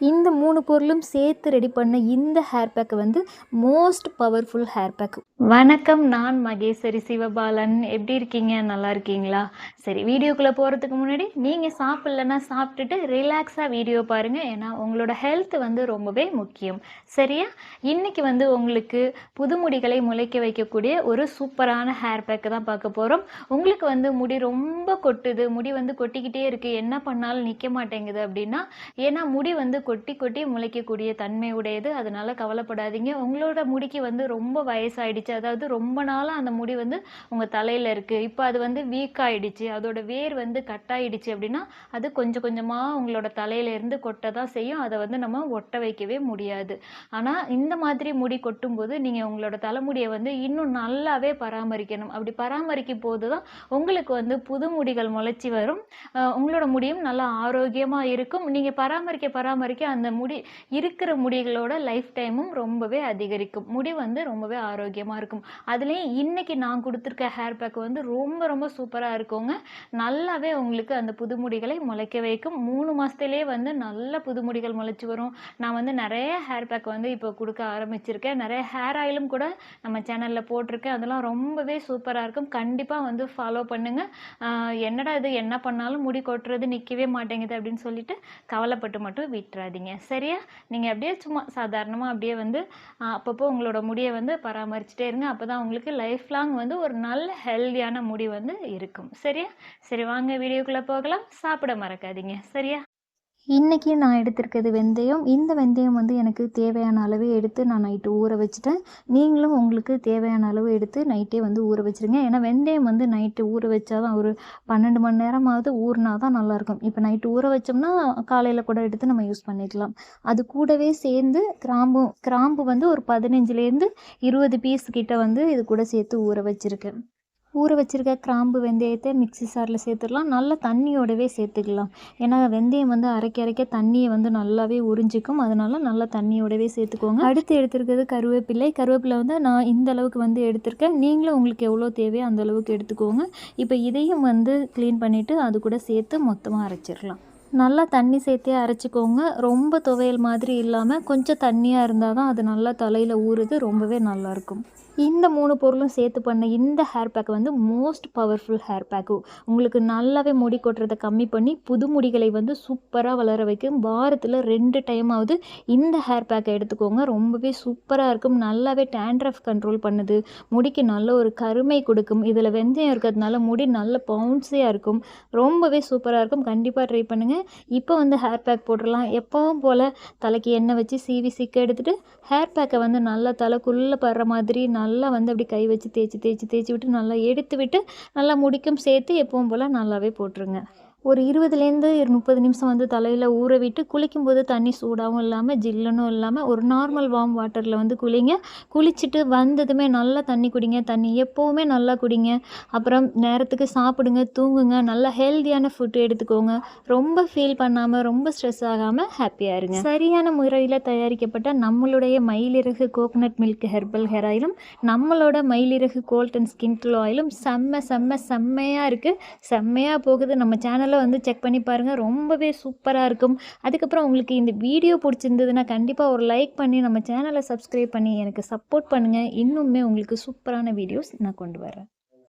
இந்த மூணு பொருளும் சேர்த்து ரெடி பண்ண இந்த ஹேர் பேக் வந்து மோஸ்ட் பவர்ஃபுல் ஹேர் பேக் வணக்கம் நான் மகேஸ்வரி சிவபாலன். எப்படி இருக்கீங்க? நல்லா இருக்கீங்களா? சரி வீடியோக்குள்ளே போகிறதுக்கு முன்னாடி நீங்கள் சாப்பிட்லன்னா சாப்பிட்டுட்டு ரிலாக்ஸாக வீடியோ பாருங்கள் ஏன்னா உங்களோட ஹெல்த் வந்து ரொம்பவே முக்கியம். சரியா? இன்னைக்கு வந்து உங்களுக்கு புது முடிகளை முளைக்க வைக்கக்கூடிய ஒரு சூப்பரான ஹேர் பேக்கு தான் பார்க்க போகிறோம் உங்களுக்கு வந்து முடி ரொம்ப கொட்டுது. முடி வந்து கொட்டிக்கிட்டே இருக்குது என்ன பண்ணாலும் நிற்க மாட்டேங்குது அப்படின்னா ஏன்னா முடி வந்து கொட்டி கொட்டி முளைக்கக்கூடிய தன்மை உடையது. அதனால கவலைப்படாதீங்க. உங்களோட முடிக்கு வந்து ரொம்ப வயசாயிடுச்சு. அதாவது ரொம்ப நாளாக அந்த முடி வந்து உங்கள் தலையில் இருக்குது இப்போ அது வந்து வீக் ஆயிடுச்சு அதோட வேர் வந்து கட் ஆயிடுச்சு அப்படின்னா அது கொஞ்சம் கொஞ்சமாக உங்களோட தலையிலேருந்து கொட்ட தான் செய்யும். அதை வந்து நம்ம ஒட்ட வைக்கவே முடியாது. ஆனால் இந்த மாதிரி முடி கொட்டும்போது நீங்கள் உங்களோட தலைமுடியை வந்து இன்னும் நல்லாவே பராமரிக்கணும். அப்படி பராமரிக்கும் போது தான் உங்களுக்கு வந்து புது முடிகள் முளைச்சி வரும். உங்களோட முடியும் நல்லா ஆரோக்கியமாக இருக்கும். நீங்கள் பராமரிக்க பராமரிக்க அந்த முடி இருக்கிற முடிகளோட லைஃப் டைமும் ரொம்பவே அதிகரிக்கும். முடி வந்து ரொம்பவே ஆரோக்கியமாக இருக்கும். அதுலேயும் இன்னைக்கு நான் கொடுத்துருக்க ஹேர் பேக் வந்து ரொம்ப ரொம்ப சூப்பராக இருக்குங்க. நல்லாவே உங்களுக்கு அந்த புது முடிகளை முளைக்க வைக்கும். மூணு மாதத்துலேயே வந்து நல்ல புது முடிகள் முளைச்சி வரும். நான் வந்து நிறைய ஹேர் பேக் வந்து இப்போ கொடுக்க ஆரம்பிச்சிருக்கேன். நிறைய ஹேர் ஆயிலும் கூட நம்ம சேனலில் போட்டிருக்கேன். அதெல்லாம் ரொம்பவே சூப்பராக இருக்கும். கண்டிப்பாக வந்து ஃபாலோ பண்ணுங்கள் என்னடா இது? என்ன பண்ணாலும் முடி கொட்டுறது நிற்கவே மாட்டேங்குது அப்படின்னு சொல்லிட்டு கவலைப்பட்டு மட்டும் விட்டுறாதீங்க சரியா? நீங்கள் அப்படியே சும்மா சாதாரணமாக அப்படியே வந்து அப்பப்போ உங்களோட முடியை வந்து பராமரிச்சுட்டே இருங்க. அப்போ தான் உங்களுக்கு லைஃப் லாங் வந்து ஒரு நல்ல ஹெல்தியான முடி வந்து இருக்கும். சரியா? சரி வாங்க வீடியோக்குள்ளே போகலாம். சாப்பிட மறக்காதீங்க. சரியா? இன்றைக்கி நான் எடுத்திருக்கிறது வெந்தயம். இந்த வெந்தயம் வந்து எனக்கு தேவையான அளவு எடுத்து நான் நைட்டு ஊற வச்சுட்டேன். நீங்களும் உங்களுக்கு தேவையான அளவு எடுத்து நைட்டே வந்து ஊற வச்சுருங்க. ஏன்னா வெந்தயம் வந்து நைட்டு ஊற வச்சா தான் ஒரு பன்னெண்டு மணி நேரமாவது ஊறினா தான் நல்லாயிருக்கும் இப்போ நைட்டு ஊற வச்சோம்னா காலையில் கூட எடுத்து நம்ம யூஸ் பண்ணிக்கலாம். அது கூடவே சேர்ந்து கிராம்பு கிராம்பு வந்து ஒரு பதினஞ்சுலேருந்து இருபது பீஸ் கிட்ட வந்து இது கூட சேர்த்து ஊற வச்சுருக்கேன். ஊற வச்சுருக்க கிராம்பு வெந்தயத்தை மிக்ஸி சாரில் சேர்த்துடலாம். நல்லா தண்ணியோடவே சேர்த்துக்கலாம். ஏன்னா வெந்தயம் வந்து அரைக்க அரைக்க தண்ணியை வந்து நல்லாவே உறிஞ்சிக்கும். அதனால நல்லா தண்ணியோடவே சேர்த்துக்கோங்க. அடுத்து எடுத்துருக்கிறது கருவேப்பிலை கருவேப்பிலை வந்து நான் இந்த அளவுக்கு வந்து எடுத்திருக்கேன். நீங்களும் உங்களுக்கு எவ்வளோ தேவையோ அந்த அளவுக்கு எடுத்துக்கோங்க. இப்போ இதையும் வந்து க்ளீன் பண்ணிவிட்டு அது கூட சேர்த்து மொத்தமாக அரைச்சிடலாம். நல்லா தண்ணி சேர்த்தே அரைச்சிக்கோங்க. ரொம்ப துவையல் மாதிரி இல்லாமல் கொஞ்சம் தண்ணியாக இருந்தால் தான் அது நல்லா தலையில் ஊறுது ரொம்பவே நல்லாயிருக்கும் இந்த மூணு பொருளும் சேர்த்து பண்ண இந்த ஹேர் பேக் வந்து மோஸ்ட் பவர்ஃபுல் ஹேர் பேக்கு உங்களுக்கு நல்லாவே முடி கொட்டுறதை கம்மி பண்ணி புது முடிகளை வந்து சூப்பராக வளர வைக்கும். வாரத்தில் ரெண்டு டைம் இந்த ஹேர் பேக்கை எடுத்துக்கோங்க. ரொம்பவே சூப்பராக இருக்கும். நல்லாவே டேண்ட்ரஃப் கண்ட்ரோல் பண்ணுது. முடிக்கு நல்ல ஒரு கருமை கொடுக்கும். இதில் வெந்தயம் இருக்கிறதுனால முடி நல்ல பவுன்ஸியாக இருக்கும். ரொம்பவே சூப்பராக இருக்கும். கண்டிப்பாக ட்ரை பண்ணுங்கள் இப்போ வந்து ஹேர் பேக் போட்டுடலாம். எப்பவும் போல் தலைக்கு எண்ணெய் வச்சு சீவி சிக்க எடுத்துகிட்டு ஹேர் பேக்கை வந்து நல்லா தலைக்குள்ளே படுற மாதிரி நல்லா வந்து அப்படி கை வச்சு தேய்ச்சி தேய்ச்சி தேய்ச்சி விட்டு நல்லா எடுத்து விட்டு நல்லா முடிக்கும் சேர்த்து எப்பவும் போல் நல்லாவே போட்டுருங்க. ஒரு இருபதுலேருந்து முப்பது நிமிஷம் வந்து தலையில் ஊற விட்டு குளிக்கும்போது தண்ணி சூடாகவும் இல்லாமல் ஜில்லுன்னும் இல்லாமல் ஒரு நார்மல் வார்ம் வாட்டரில் வந்து குளிங்க. குளிச்சுட்டு வந்ததுமே நல்லா தண்ணி குடிங்க. தண்ணி எப்போவுமே நல்லா குடிங்க. அப்புறம் நேரத்துக்கு சாப்பிடுங்க தூங்குங்க. நல்லா ஹெல்த்தியான ஃபுட்டு எடுத்துக்கோங்க. ரொம்ப ஃபீல் பண்ணாமல் ரொம்ப ஸ்ட்ரெஸ் ஆகாமல் ஹாப்பியாக இருங்க. சரியான முறையில் தயாரிக்கப்பட்ட நம்மளுடைய மயிலிறகு கோகனட் மில்க் ஹெர்பல் ஹேர் ஆயிலும் நம்மளோட மயிலிறகு கோல்டன் ஸ்கின் க்ளோ ஆயிலும் செம்ம செம்ம செம்மையாக இருக்குது செம்மையாக போகுது. நம்ம சேனல் சேனலை வந்து செக் பண்ணி பாருங்கள் ரொம்பவே சூப்பராக இருக்கும். அதுக்கப்புறம் உங்களுக்கு இந்த வீடியோ பிடிச்சிருந்ததுன்னா கண்டிப்பாக ஒரு லைக் பண்ணி நம்ம சேனலை சப்ஸ்கிரைப் பண்ணி எனக்கு சப்போர்ட் பண்ணுங்கள் இன்னுமே உங்களுக்கு சூப்பரான வீடியோஸ் நான் கொண்டு வரேன்.